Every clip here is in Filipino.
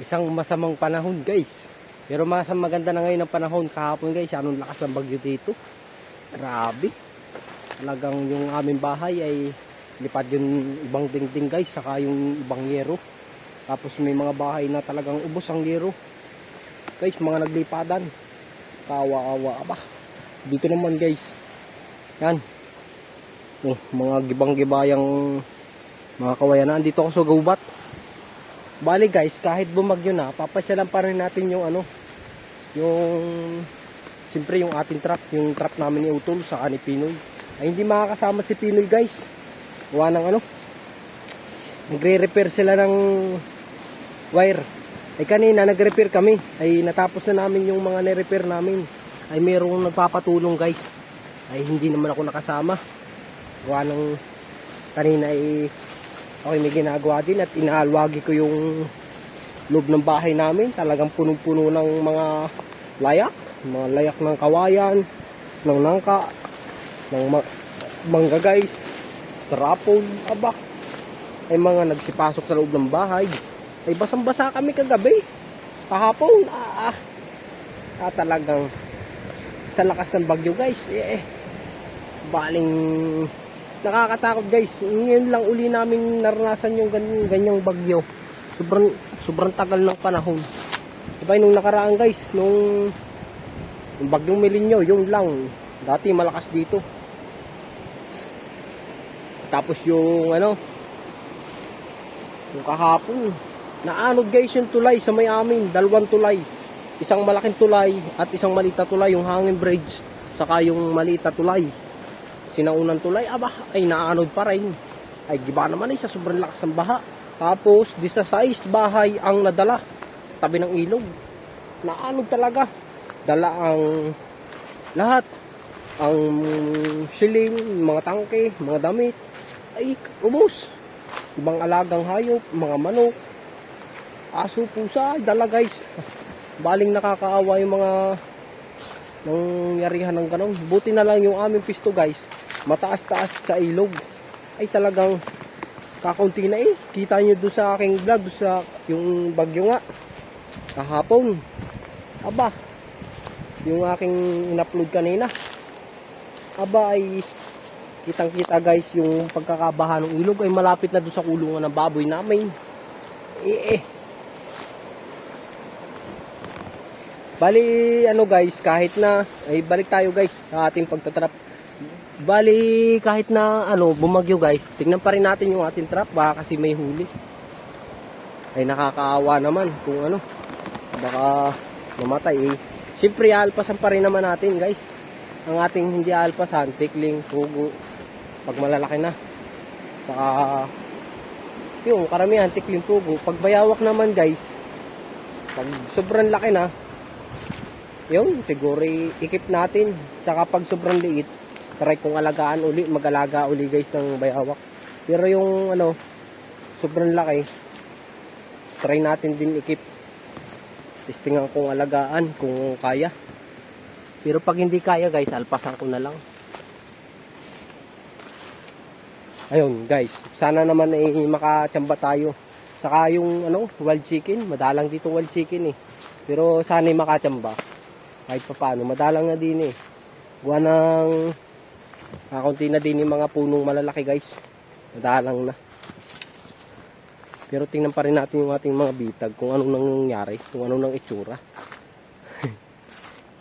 isang masamang panahon guys. Pero mas maganda na ngayon ang panahon kahapon guys. Anong lakas ng bagyo dito. Grabe. Talagang yung aming bahay ay lipad yung ibang dingding guys. Saka yung ibang yero. Tapos may mga bahay na talagang ubos ang yero. Guys, mga naglipadan. Kawa-awa ba. Dito naman guys. Yan. Oh, mga gibang-gibayang mga kawayan. Nandito ako sa gubat. Bali guys, kahit bumagyo na, papasyalan pa rin natin yung ano, yung siyempre yung ating trap, yung trap namin ni Utol sa ni Pinoy. Ay hindi makakasama si Pinoy guys. Gawa ng ano, nagre-repair sila ng wire. Ay kanina nag-repair kami. Ay natapos na namin yung mga ni-repair namin. Ay mayroong nagpapatulong guys. Ay hindi naman ako nakasama. Gawa ng kanina ay ako may ginagawa din at inaalwagi ko yung loob ng bahay namin. Talagang punong-puno ng mga layak. Mga layak ng kawayan, ng nangka, ng ma- mangga guys, strapon, aba. Ay mga nagsipasok sa loob ng bahay. Ay basang-basa kami kagabi. Kahapon, ah, ah, ah talagang sa lakas ng bagyo guys. Eh, eh, baling nakakatakot guys. Ngayon lang uli namin naranasan yung ganyang, ganyang bagyo. Sobrang, sobrang tagal ng panahon. Diba nung nakaraan guys, nung, yung bagyong Melinyo, yung lang. Dati malakas dito. Tapos yung ano, yung kahapon, naanod guys yung tulay sa may amin, dalawang tulay. Isang malaking tulay at isang maliit na tulay, yung hanging bridge, saka yung maliit na tulay sinaunang tulay, aba, ay naanod pa rin. Ay, giba naman ay sa sobrang lakas ng baha. Tapos, di sa size bahay ang nadala. Tabi ng ilog. Naanod talaga. Dala ang lahat. Ang siling, mga tangke, mga damit. Ay, ubos. Ibang alagang hayop, mga manok. Aso, pusa, dala guys. Baling nakakaawa yung mga nangyarihan ng ganun. Buti na lang yung aming pisto guys, mataas-taas sa ilog. Ay talagang kakaunti na eh. Kita nyo doon sa aking vlog, sa yung bagyo nga. Kahapon. Aba, yung aking in-upload kanina. Aba ay kitang kita guys yung pagkakabaha ng ilog ay malapit na doon sa kulungan ng baboy namin. Eh eh. Bali, ano guys, kahit na, ay balik tayo guys sa ating pagtatrap. Bali, kahit na, ano, bumagyo guys, tingnan pa rin natin yung ating trap, baka kasi may huli. Ay nakakaawa naman kung ano, baka mamatay eh. Siyempre, alpasan pa rin naman natin guys. Ang ating hindi alpasan, tikling, pugo, pag malalaki na. Saka, yung karamihan, tikling, pugo. Pag bayawak naman guys, pag sobrang laki na, yun, siguro ikip natin. Saka pag sobrang liit, try kong alagaan uli, mag-alaga uli guys ng bayawak. Pero yung ano, sobrang laki, try natin din ikip. Testingan kong alagaan kung kaya. Pero pag hindi kaya guys, alpasan ko na lang. Ayun guys, sana naman ay makachamba tayo. Saka yung ano, wild chicken, madalang dito wild chicken eh. Pero sana ay makachamba kahit pa paano, madalang na din eh. Buwan ng kakunti na din yung mga punong malalaki guys. Madalang na. Pero tingnan pa rin natin yung ating mga bitag kung anong nangyari, kung anong nang itsura.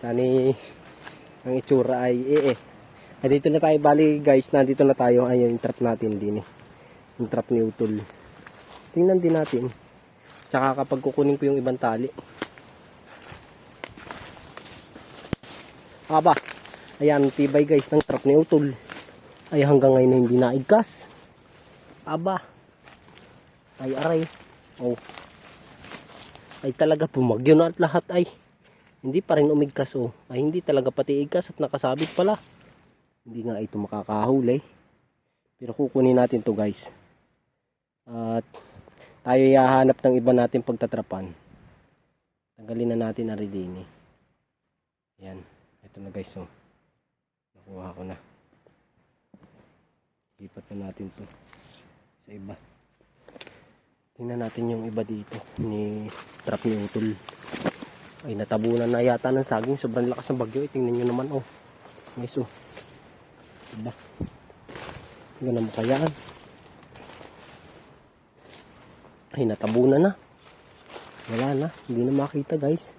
Sani ang itsura ay eh eh. Ay, dito na tayo bali guys, nandito na tayo. Ayun yung trap natin din eh. Yung trap ni Utol. Tingnan din natin. Tsaka kapag kukunin ko yung ibang tali. Aba, ayan, tibay guys ng trap ni Utol. Ay hanggang ngayon na hindi naigkas. Aba, ay aray. Oh. Ay talaga pumagyo na at lahat ay. Hindi pa rin umigkas oh. Ay hindi talaga pati igkas at nakasabit pala. Hindi nga ito makakahuli. Pero kukunin natin to guys. At tayo yahanap ng iba natin pagtatrapan. Tanggalin na natin na rin eh. Ayan. Ito na guys, oh. Nakuha ko na. Lipat na natin to sa iba. Tingnan natin yung iba dito ni trap ni Utol. Ay natabunan na yata ng saging. Sobrang lakas ng bagyo. Eh, tingnan nyo naman oh. Guys oh. Diba? Ganun mo kayaan. Ay natabunan na. Wala na. Hindi na makita guys.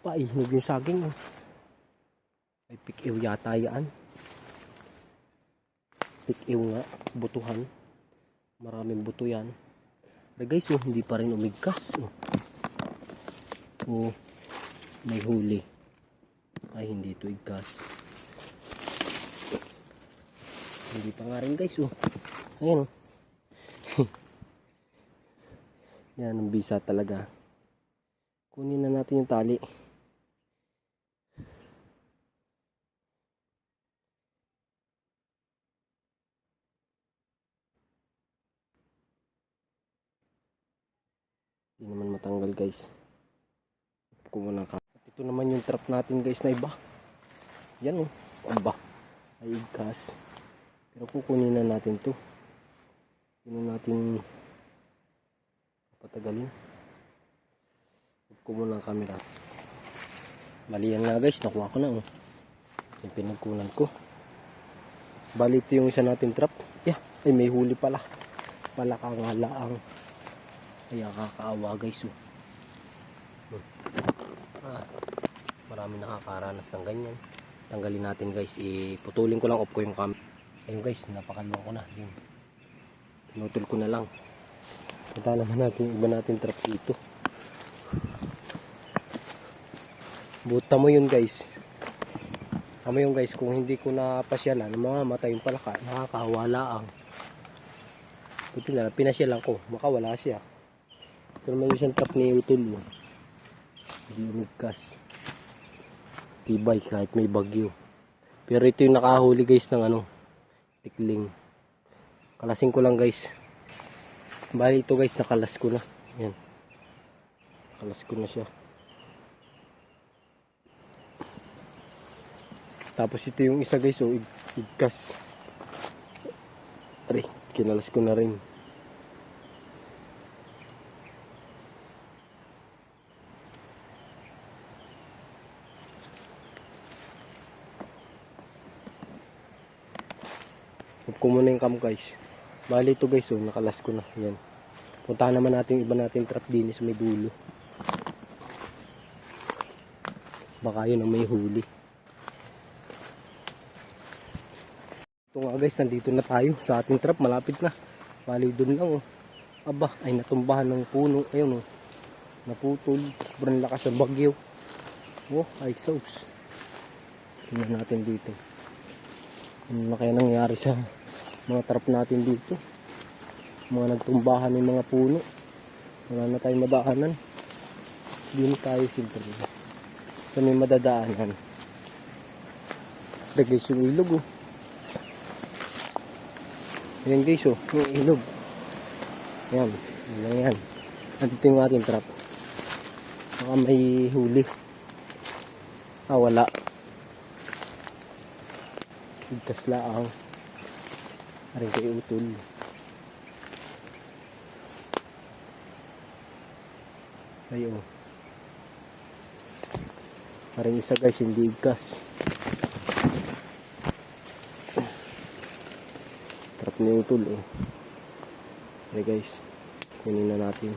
Paihinog yung saging oh. May pikiw yata yan. Pikiw nga. Butuhan. Maraming buto yan. Pero guys, oh, hindi pa rin umigkas. Oh. oh, may huli. Ay, hindi ito igkas. Hindi pa nga rin guys, oh. Ayan, oh. Yan, ang bisa talaga. Kunin na natin yung tali. Matanggal guys. Kung muna ka. At ito naman yung trap natin guys na iba. Yan oh. Aba. Ay igkas. Pero kukunin na natin to. Na natin patagalin. Muna ang camera. Mali yan nga guys. Nakuha ko na oh. Yung pinagkunan ko. Bali ito yung isa natin trap. Yeah. Ay may huli pala. Palakang halaang. Kaya kakaawa guys oh. Hmm. Ah, marami nakakaranas ng ganyan. Tanggalin natin guys. Iputulin ko lang off ko yung cam. Ayun guys, napakaluwa ko na. Yun. Pinutol ko na lang. Punta naman natin yung iba natin trap dito. Buta mo yun guys. Tama yun guys, kung hindi ko napasyalan, mga matay yung palaka, nakakawala ang. Buti na lang, pinasyalan ko, makawala siya. Ito naman yung isang trap ni Utol. Hindi umigkas. Tibay kahit may bagyo. Pero ito yung nakahuli guys ng ano, tikling. Kalasin ko lang guys. Bali ito guys, nakalas ko na. Yan. Nakalas ko na siya. Tapos ito yung isa guys, oh, ig- igkas. Aray, kinalas ko na rin. Ko muna yung cam guys. Bali ito guys, oh, nakalas ko na. Yan. Puntahan naman natin yung iba nating trap din sa may dulo. Baka yun ang may huli. Ito nga guys, nandito na tayo sa ating trap. Malapit na. Bali doon lang oh. Aba, ay natumbahan ng puno. Ayun oh. Naputol. Sobrang lakas ng bagyo. Oh, ay sauce. Tingnan natin dito. Ano na kaya nangyari sa mga trap natin dito? Mga nagtumbahan ng mga puno. Wala na tayong madaanan. Na tayo simple. Sa may madadaanan. Ito guys ilog oh. Ayan guys oh, yung ilog. Yun lang yan. Nandito yung ating trap. Baka may huli. Ah, wala. Igkas laang. Aring kay utol. Ay oh. Aring isa guys, hindi igkas. Trap ni utol oh. Ay guys, kunin na natin.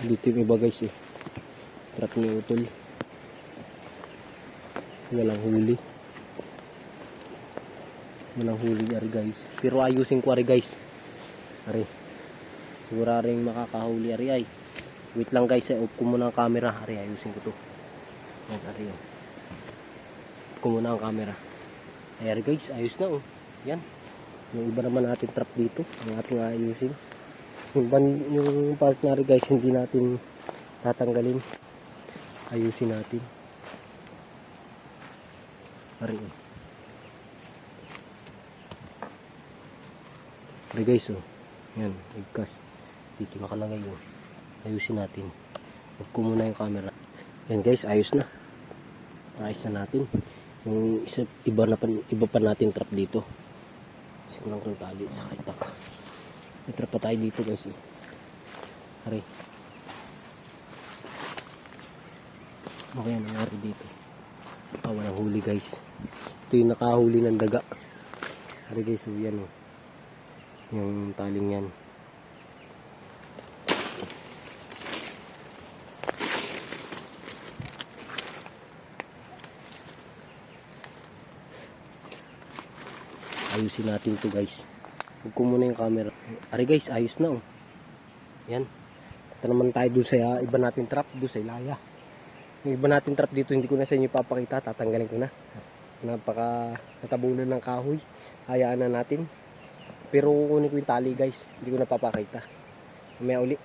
Dito yung iba guys eh. Trap ni utol. Walang huli. Walang huli ari guys. Pero ayusin ko ari guys. Ari. Sigura rin makakahuli ari ay. Wait lang guys, eh, off muna ang camera. Ari, ayusin ko to. Yan, ari oh. Off muna ang camera. Ay, ari guys, ayos na oh. Yan. Yung iba naman natin trap dito. Ang ating ayusin. Yung, ban, yung part na ari guys, hindi natin tatanggalin. Ayusin natin. Ari oh. Ari guys oh. Yan, igkas. Dito nakalagay oh. Ayusin natin. Huwag ko muna yung camera. Yan guys, ayos na. Ayos na natin. Yung isa, iba, na pa, iba pa natin trap dito. Simulang kong tali sa kaitak. May trap pa tayo dito guys eh. Hari. Ano kaya nangyari dito? Ah, walang huli guys. Ito yung nakahuli ng daga. Hari guys, so yan oh. Yung taling yan. ayusin natin to guys. Huwag ko muna yung camera. Ari guys ayos na oh. Yan. Ito naman tayo doon sa uh, iba natin trap doon sa ilaya. Yung iba natin trap dito hindi ko na sa inyo papakita. Tatanggalin ko na. Napaka natabunan ng kahoy. Hayaan na natin pero kukunin ko yung tali guys. Hindi ko na papakita may uli.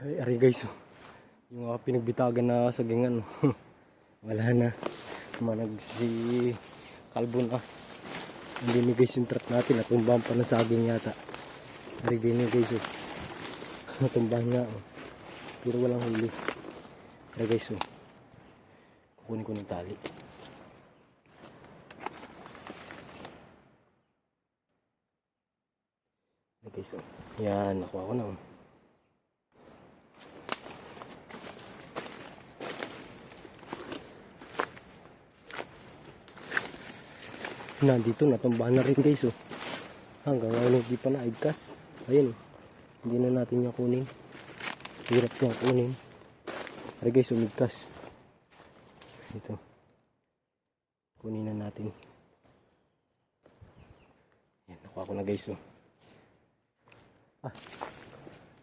Ay ari guys oh. Yung uh, pinagbitagan na sa gangan wala na. Manag si kalbo na. Hindi ni guys yung trap natin. Natumbahan pa ng saging yata. Hindi ni guys oh. natumbahan nga oh. pero walang huli. Kaya guys oh. kukunin ko ng tali Ayan, guys oh. yan nakuha ko na oh. nandito natumbahan na rin guys oh. hanggang ngayon hindi pa naigkas ayun oh. hindi na natin yung kunin hirap niyang kunin ay guys umigkas ito kunin na natin yan nakuha ko na guys oh. Ah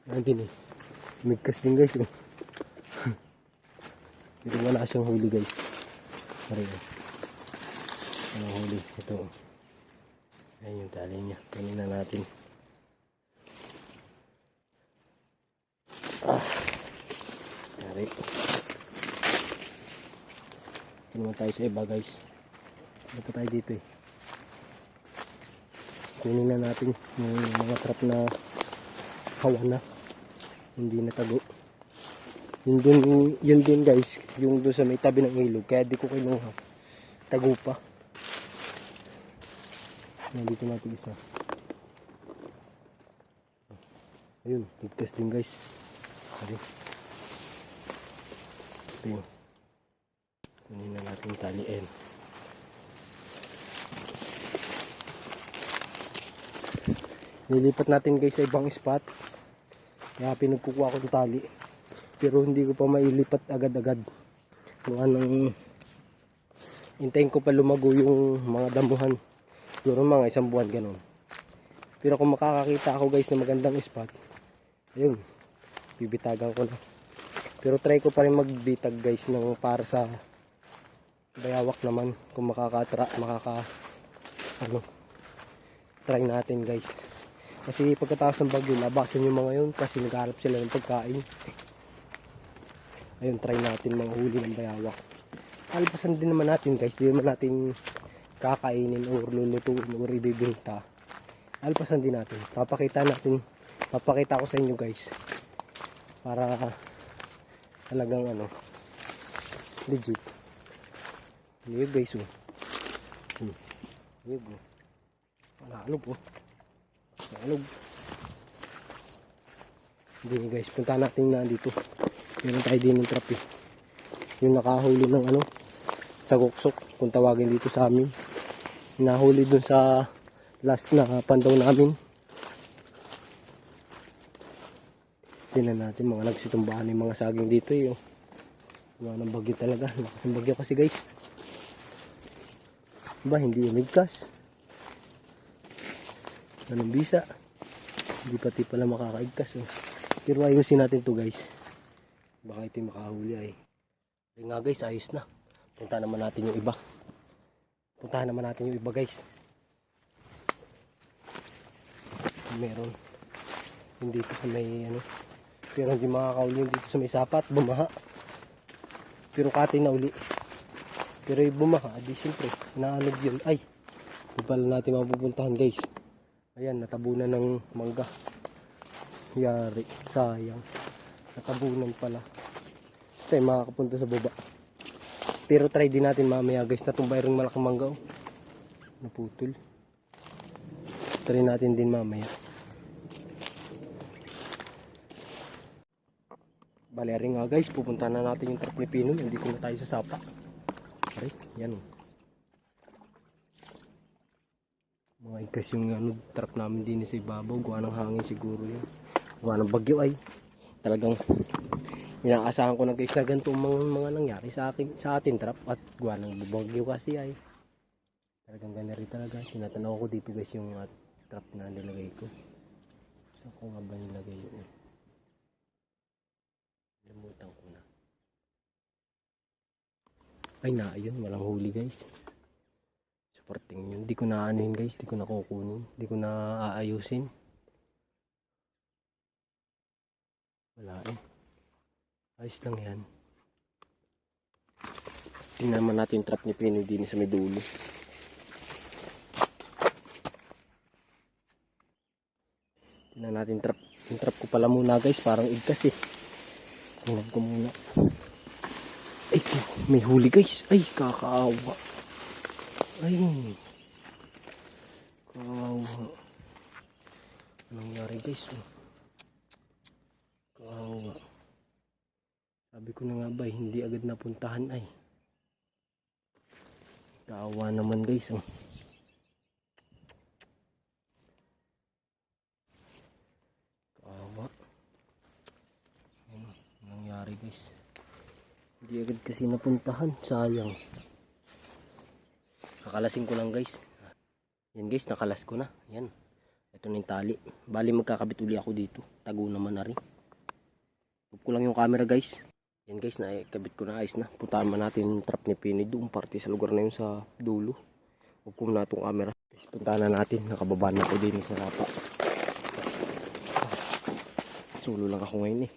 nandun eh umigkas din guys oh. pero wala siyang huli guys oh. Anong huli? Ito. Ayan yung tali niya. Kunin na natin. Ah. Yari. Ito tayo sa iba guys. Ano pa tayo dito eh. Kunin na natin yung mga trap na hawa na. Hindi natago. Yun din, yun din guys. Yung doon sa may tabi ng ilog. Kaya di ko kinuha. Tago pa. Nandito natin isa. Ayun, ligtas din guys. Ari. Ito yun. Kunin na natin yung tali N. Nilipat natin guys sa ibang spot. Kaya pinagkukuha ko yung tali. Pero hindi ko pa mailipat agad-agad. Kung anong hintayin ko pa lumago yung mga damuhan. Siguro mga isang buwan ganun. Pero kung makakakita ako guys na magandang spot, ayun, bibitagan ko na. Pero try ko pa rin magbitag guys ng para sa bayawak naman kung makakatra, makaka ano, try natin guys. Kasi pagkatapos ng bagyo, labasan yung mga yun kasi nagharap sila ng pagkain. Ayun, try natin mga huli ng bayawak. Alpasan din naman natin guys, di naman natin kakainin or lulutuin or ibibinta. Alpasan din natin. Papakita natin papakita ko sa inyo guys. Para talagang ano legit. Yun guys oh? Hmm. yun oh? Nalog oh nalog hindi guys punta natin na dito. Meron tayo din ng trap eh. Yung nakahuli ng ano sa guksok kung tawagin dito sa amin. Nahuli dun sa last na pandaw namin. Tingnan natin mga nagsitumbahan yung mga saging dito eh, oh. wala ng bagyo talaga. Lakas ng bagyo kasi guys. Ba hindi umigkas anong bisa. Hindi pati pala makakaigkas oh. pero ayusin natin to guys. Baka ito makahuli ay. Ayun nga guys ayos na. Punta naman natin yung iba. Puntahan naman natin yung iba guys. Meron. Yung dito sa may ano. Pero hindi makakauli yung dito sa may sapat. Bumaha. Pero kati na uli. Pero yung bumaha di syempre naalog yun. Ay hindi pala natin mapupuntahan guys ayan natabunan ng mangga yari sayang natabunan pala tayo makakapunta sa baba Pero try din natin mamaya guys. Natumbay rin malaking mangga oh. Naputol. Try natin din mamaya. Bale nga guys, pupunta na natin yung Pino. Hindi ko na tayo sa sapa. Aray, yan oh. Mga ikas yung ano, truck namin din sa ibabaw. Gawa ng hangin siguro yun. Gawa ng bagyo ay. Talagang inaasahan ko na guys na ganito mga, mga nangyari sa akin sa atin trap at gawa ng bagyo kasi ay. Talagang rin talaga. Tinatanaw ko dito guys yung uh, trap na nilagay ko. Saan ko nga ba nilagay yun? Limutan ko na. Ay na, ayun, walang huli guys. Supporting yun. Di ko na anuhin guys, di ko na kukunin. Di ko na aayusin. Wala eh. Ayos lang yan. Tingnan naman natin yung trap ni Pino din sa may dulo. Tingnan natin trap. Yung trap ko pala muna guys, parang igkas eh. Tingnan ko muna. Ay, may huli guys. Ay, kakaawa. Ay. Anong nangyari guys? Oh. Kakaawa. Sabi ko na nga ba, hindi agad napuntahan ay. Kaawa naman guys. Oh. Kaawa. Ayun, nangyari guys. Hindi agad kasi napuntahan. Sayang. Nakalasin ko lang guys. Yan guys, nakalas ko na. Yan. Ito na yung tali. Bali magkakabit uli ako dito. Tago naman na rin. Huwag ko lang yung camera guys. Yan guys, nakikabit ko na ayos na. Puntahan man natin yung trap ni Penny doon. Party sa lugar na yun sa dulo. Huwag ko na itong camera. Guys, puntahan na natin. Nakababa na ako din sa rapa. Solo lang ako ngayon eh.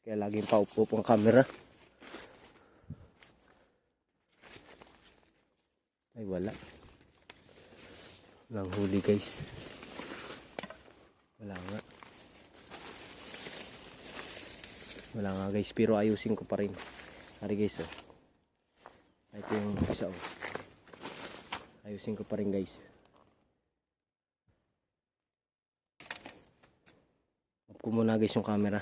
Kaya laging paupo ang camera. Wala. Walang huli guys. Wala nga. Wala nga guys, pero ayusin ko pa rin. Hari guys, oh. Ito yung isa, oh. Ayusin ko pa rin guys. Off ko muna guys yung camera.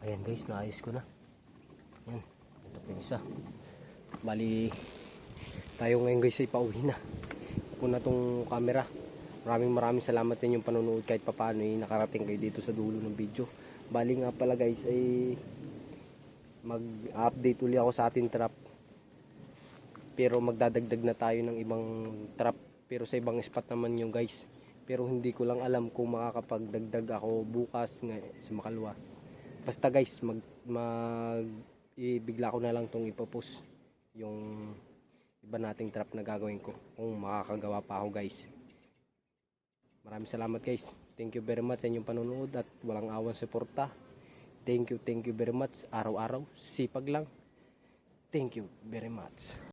Ayan guys, naayos ko na. Ayan, ito yung isa. Bali, tayo ngayon guys ay pauwi na. Ko na tong camera. Maraming maraming salamat sa inyong panonood kahit papaano eh, nakarating kayo dito sa dulo ng video. Bali nga pala guys ay mag-update uli ako sa ating trap. Pero magdadagdag na tayo ng ibang trap. Pero sa ibang spot naman yung guys. Pero hindi ko lang alam kung makakapagdagdag ako bukas nga sa Makalwa. Basta guys, mag, mag ibigla ko na lang tong ipopost yung iba nating trap na gagawin ko kung makakagawa pa ako guys. Maraming salamat guys. Thank you very much sa inyong panonood at walang awan suporta. Thank you, thank you very much. Araw-araw, sipag lang. Thank you very much.